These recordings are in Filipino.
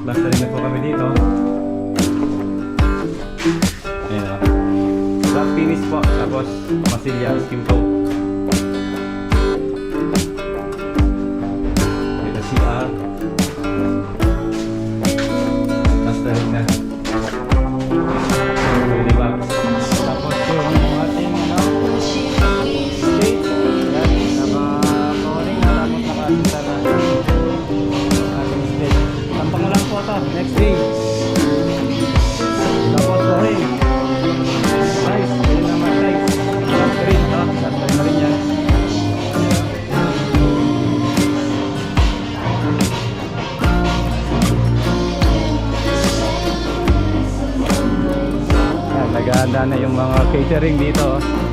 Magplastarin na po kami dito. Ayan o. Flat finish po. Tapos masilya, skim coat. Next. Tapos flooring. Nice. Pwede naman guys. Last rin ito. Last rin na rin na yung mga catering dito. oh.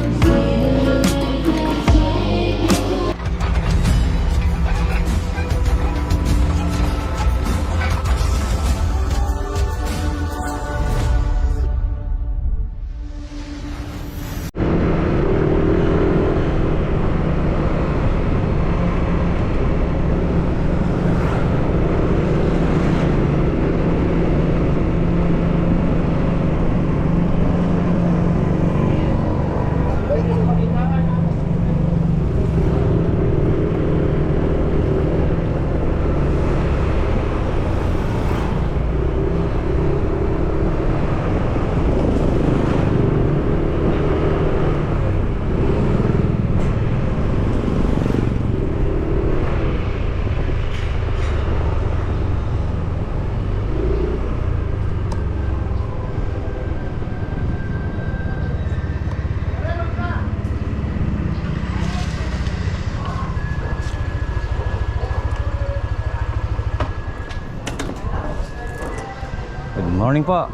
Morning po.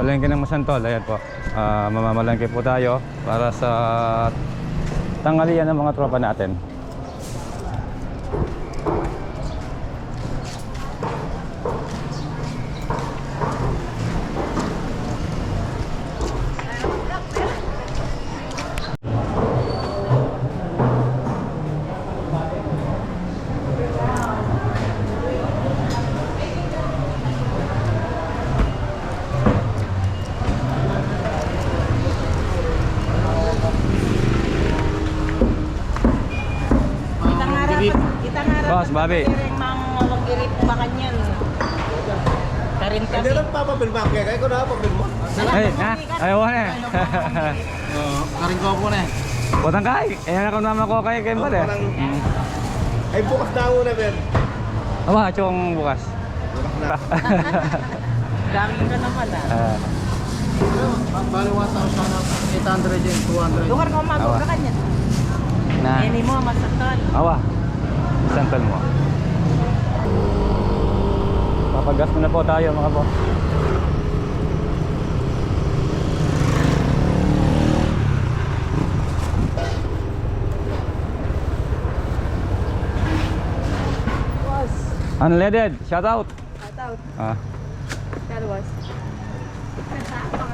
Palengke ng Masantol. Ayan po. Ah, mamamalengke po tayo para sa tanghalian ng mga tropa natin. Ngarap. Boss, Bobby. Kiring mang magirip ba kanyan. Karin kasi. Hindi lang papapilma kaya kaya ko na papilma. Ay, ha? Ayaw na eh. Karing ko po na eh. Butang kay. Ayan ako naman ko kay Kembal eh. Mm. Ay bukas na ako na Ben. Aba, chong bukas. Bukas na. Dami ka naman ah. Bali 1,800 yun, 200. Lugar ko magod ka kanyan. na. Ini mo masaktan. Awa. Santol mo. Papagas muna po tayo mga po. Unleaded, shout out. Ataw, Ah. kalwas.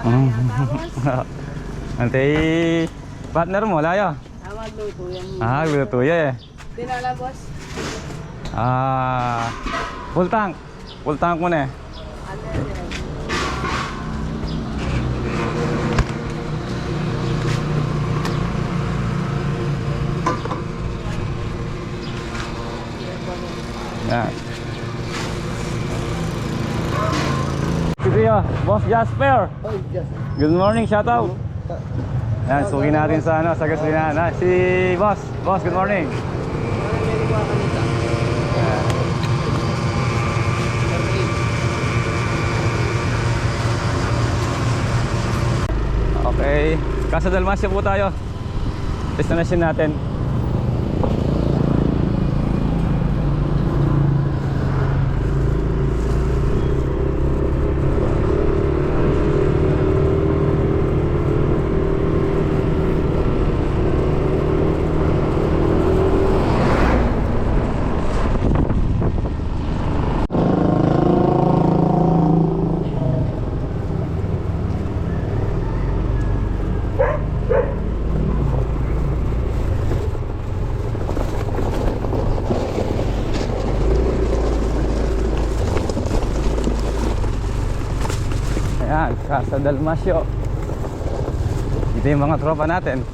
Antay partner mo, layo. Awag luto yung Ah, luto ya eh. dinala boss. Ah, full tank. Full tank mo na eh. Yan? Yan. Sige Boss Jasper. Good morning, shout out. Yan, suki natin sa ano, sa gasolina. Na, si Boss. Boss, good morning. Okay. Casa Dalmasya po tayo. Destination natin. Dalmasio. Ito yung mga tropa natin.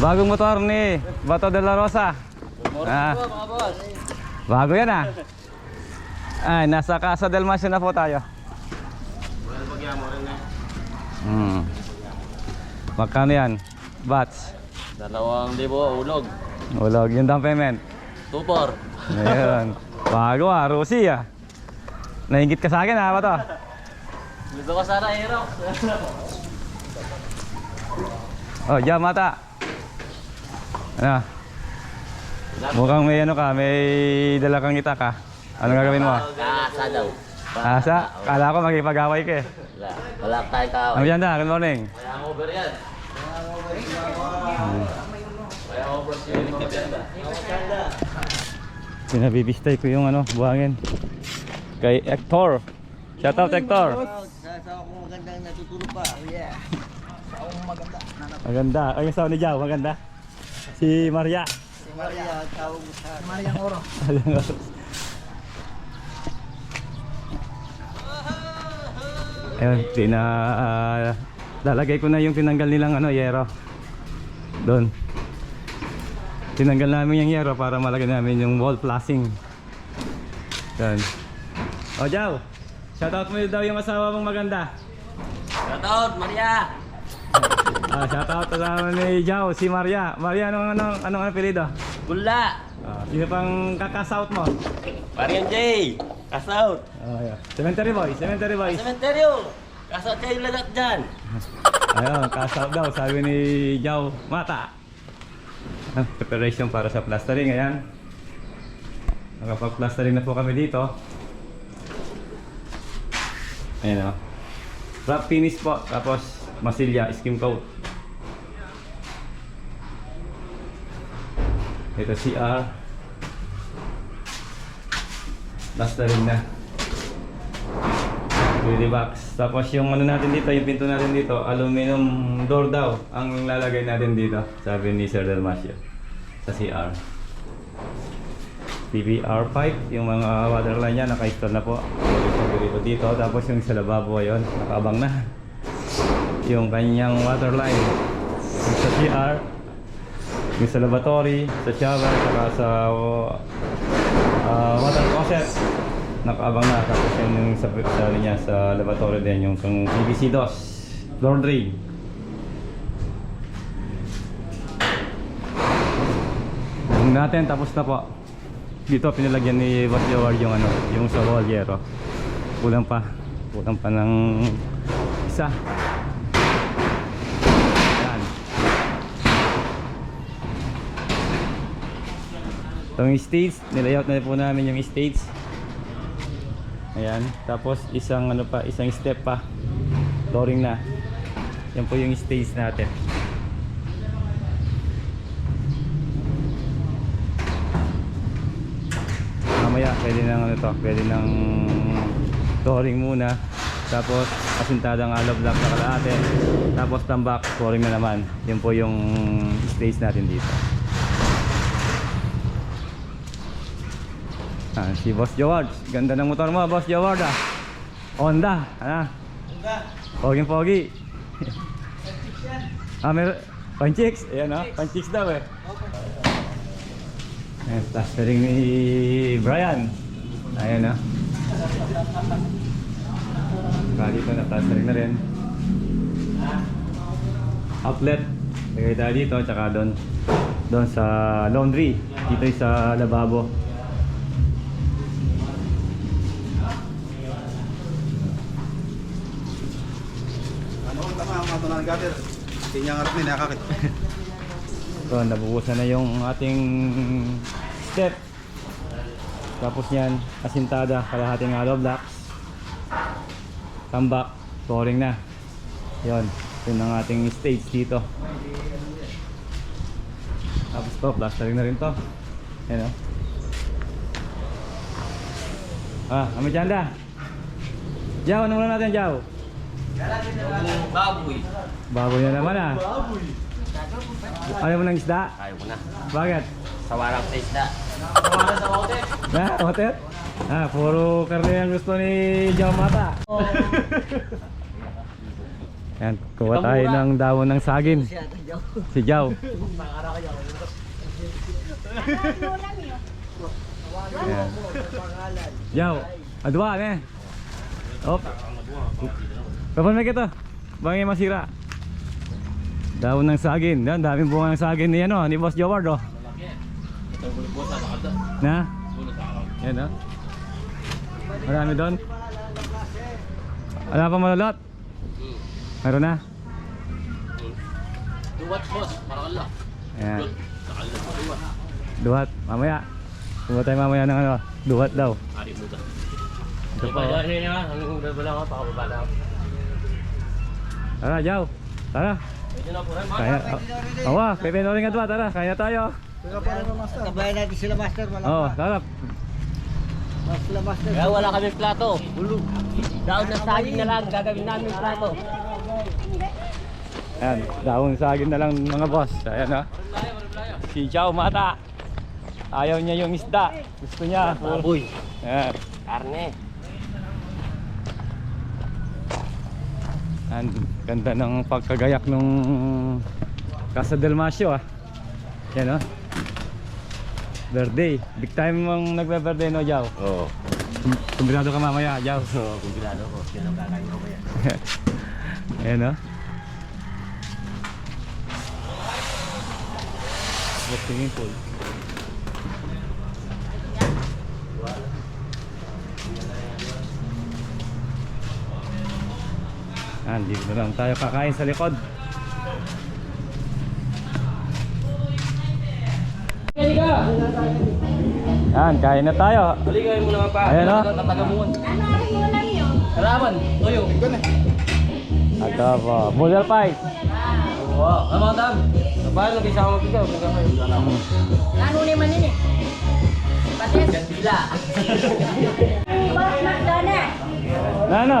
Bagong motor ni Bato de la Rosa. Ah. Bago yan ah. Ay, nasa Casa Dalmasio na po tayo. Hmm. Magkano yan? Bats. Dalawang libo, ulog. Ulog yung down payment. Tupor. Ayun. Bago ah, Rosie ah. Naingit ka sa akin ah, Bato. Gusto ko sana hero. Oh, diyan mata. Ano? Mukhang may ano ka, may dala kang kita ka. Ano gagawin mo? Kaasa daw. Asa? Kala ko magipag-away ka eh. Wala. Wala tayong tao. Ano yan da? Good morning. Kaya ang over yan. Over yung mga ganda. Pinabibistay ko yung ano, buhangin. Kay Hector. Shout out Hector. Maganda. Ay, yung sound ni Jao, maganda. Si Maria. Si Maria, tawag sa... Maria Oro. Ayun, tina... ah, lalagay ko na yung tinanggal nilang ano, yero. Doon. Tinanggal namin yung yero para malagay namin yung wall flashing. Doon. O, Jao. Shoutout mo daw yung asawa mong maganda. Shoutout, Maria! Ah, shoutout kasama ni Jao, si Maria. Maria, anong anong anong apelyido? Gula! Ah, sino pang kakasout mo? Marian J! Kasout! Oh, yeah. Cemetery Boys, Cemetery Boys. Sementeryo! Kasout kayo lalat dyan! Ayun, kasout daw, sabi ni Jao, mata. Ah, preparation para sa plastering, ayan. Nakapag-plastering na po kami dito. Ayan o. Wrap finish po, tapos masilya, skim coat. Ito CR. Plastering na. Beauty box. Tapos yung ano natin dito, yung pinto natin dito, aluminum door daw ang lalagay natin dito. Sabi ni Sir Dalmasio sa CR. PBR pipe, yung mga water line niya naka-install na po. Ito dito, tapos yung sa lababo ayun, nakaabang na. Yung kanyang water line. Yung sa CR, yung sa lavatory, sa shower, saka sa uh, water closet nakaabang na tapos yun yung sa, sa, ano niya, sa lavatory din yung pang PVC DOS door drain natin tapos na po dito pinalagyan ni Boss Jawar yung ano yung sa wall yero kulang pa kulang pa ng isa yan itong stage nilayout na po namin yung stage Ayan, tapos isang ano pa, isang step pa. Flooring na. Yan po yung stage natin. Mamaya pwede nang ano to, pwede nang flooring muna. Tapos asintadang hollow block na kalahati. Tapos tambak, flooring na naman. Yan po yung stage natin dito. Ah, si Boss Jaward. Ganda ng motor mo, Boss Jaward ah. Honda, ano? Honda. Pogi pogi. ah, mer Panchicks. Ayan ah, Panchicks daw eh. Ayan, plastering ni Brian. Ayan ah. Saka dito na plastering na rin. Outlet. Lagay tayo dito, tsaka doon. Doon sa laundry. Dito sa lababo. Ano ang tama ang mga tunan gatir? Tinya nga rin nakakit. So, nabubusan na yung ating step. Tapos yan, asintada, kalahating hollow blocks. Tambak, flooring na. Yon, yun ang ating stage dito. Tapos to, plastering na rin to. Yan o. Ah, kami Janda. Jaw, ano muna natin, Jaw? Baboy! Baboy na naman ah. Ayaw mo ng isda? Ayaw ko na. Bakit? Sawarang sa isda. Na, hotel? Ah, puro karne ang gusto ni Jao Mata. Yan, kuha tayo ng dawon ng saging. Si Jao. Yan. Jao, adwa ne. Op. Kapan may kito? Bangin masira. Dawon ng saging. Yan, daming bunga ng saging ni ano, ni Boss Joward oh. Na? Yan oh. Marami doon. Wala pa malulot? Meron na? Duwat boss, parang lang. Ayan. Duhat. Mamaya. Kumuha tayo mamaya ng ano. Duhat daw. Ari mo ba? Ito pa. Ano yun nga? Ang babala ko, pakababa na ako. Tara, Jaw. Tara. Medyo na po rin, Kaya. Awa, pepe na rin nga dua. Tara, kaya tayo. Kabayan natin sila master. Wala Oo, tara. sila master. Kaya wala kami plato. Bulog. Daon na saging na lang, gagawin namin plato. Ayan, daon saging na lang mga boss. Ayan ha. Si Jaw Mata. Ayaw niya yung isda. Gusto niya. Baboy. Ayan. Karne. Ang ganda ng pagkagayak nung Casa del Masio ah. Yan oh. Birthday. Big time mong nagbe-birthday no, Jaw. Oo. Kum- Kumbinado ka mamaya, Jaw. Oo, kumpilado ko. Yan ang kakain ko kaya. Ayan oh. Swimming pool. Yan, dito na lang tayo kakain sa likod. Yan, kain na tayo. Haligay mo naman pa. Ayan, oh. Tatagamuan. Kalaman. Toyo. At uh, po, Model Pie. Wow. Ano mga dam? Paano nag-isa ako magbigaw? Magbigaw kayo. Wala ako. Ano naman yun eh? Patis. Gandila. Boss McDonald. Na ano?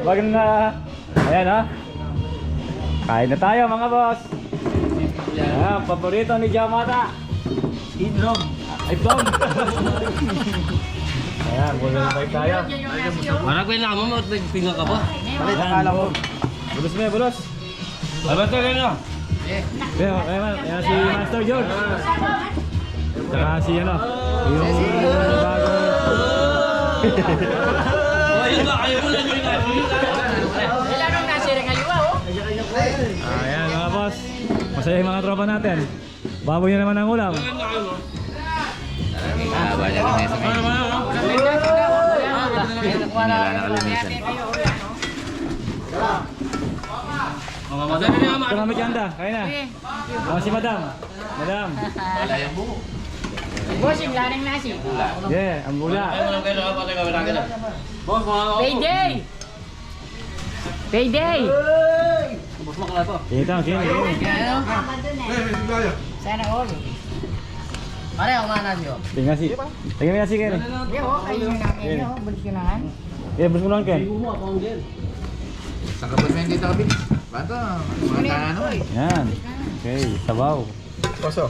Wag na. Ayan ha. Kain na tayo mga boss. Ayan, paborito ni Jamata. Ay, Tom. Ayan, Model Pie tayo. Marag ko na mo, magpinga ka ba? Akala ko. Bulos mo bulos. Ano ba ito na? Ayan, ayan, ayan si Master George. Saka si ano, yung bago. Oh, yun ba? Ayaw mo na Ayan mga boss. Masaya yung mga tropa natin. Baboy na naman ang ulam. Mamadali na naman. Ito kami kanda, kaya na. Oh, si Madam. Madam. Bossing, laring nasi. Yeah, ang bula. Lang. Wala na. Mga. Payday! Payday! Kita, kini. Sana all. Pare, ako nga nasi oh. Tingnan si. Tingnan mo na si Ken. Hindi oh, kayo nakin oh. Bulis ko na nga. Yeah, bus mo lang Ken. Ako. Saan ka ba sa hindi takabit? Bato, mga tanano eh. Yan. Okay, sabaw. Paso.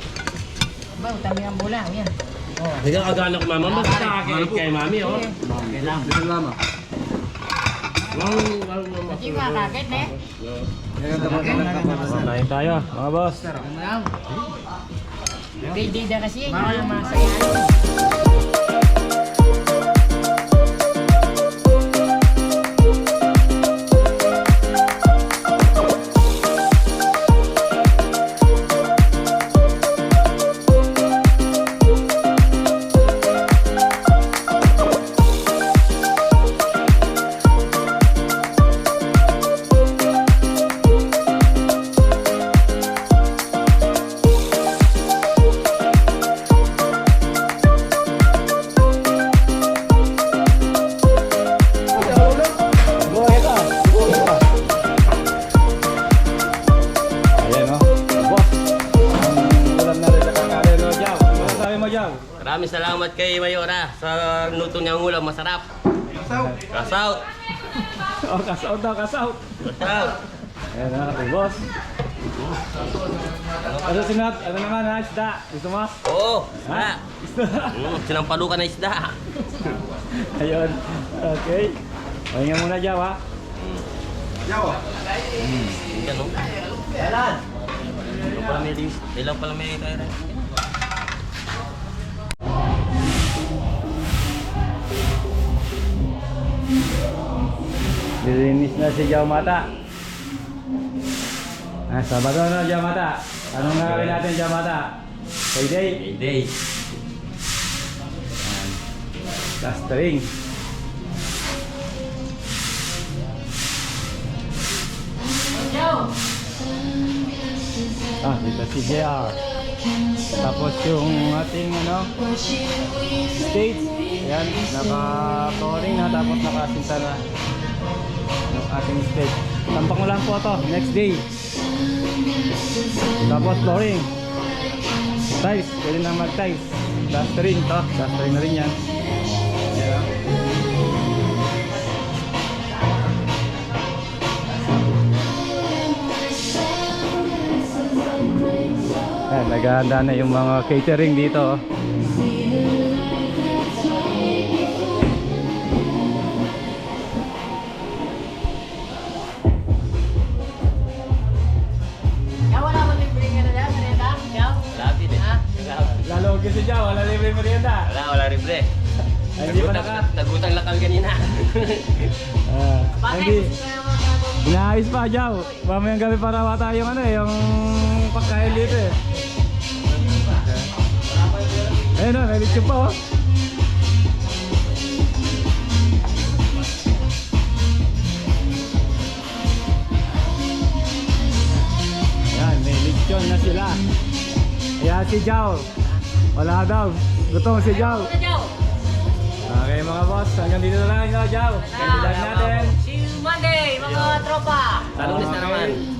Ba, utami ang bula. Yan. Hindi ka kagana ko mama. Mas nakakit kay mami oh. Kailang. Bilang lama. Wow, wow, wow. Kasi makakit eh. Kain tayo, mga boss. Payday na kasi. Mga masaya. Salamat kay Mayora sa luto niyang ulam. Masarap. Kasaw. Oh, kasaut daw, kasaut. Kasaw. Ayan o, boss. Ano sinat? Ano naman ha? Isda? Gusto mo? Oo, Ha? isda. Mm, sinampalukan na isda. Ayun. Okay. Pahinga muna dyan ha. Yaw. Yan o. Ilan pala may rin- Ilan pala may tayo rin? Dilinis na si Jao Mata. Ah, Sabado na Jao Mata. Anong gagawin natin Jao Mata? Payday. Day. Plastering. Ah, dito si JR. Tapos yung ating ano, stage. Ayan, naka-flooring na tapos nakasinta na yung ating stage. Tampang lang po to, next day. Tapos flooring. Tiles, pwede na mag-tiles. Plastering to, plastering na rin yan. Ayan. Ayan, naghahanda na yung mga catering dito. oh. Kasi dyan, wala libre merienda. Wala, wala libre. Ay, hindi pa naka... Nagutang lang kami kanina. Bakit? hindi. Inaayos pa, Jaw. Mamayang gabi para wata yung ano eh, yung pagkain dito eh. Ayun o, may lechon pa oh. Yan, may lechon na sila. Kaya si Jaw, wala daw. Gutom si Yaw? Okay mga boss, hanggang dito na lang Jaw. Kaya natin. See you Monday, mga tropa! Sa lunes na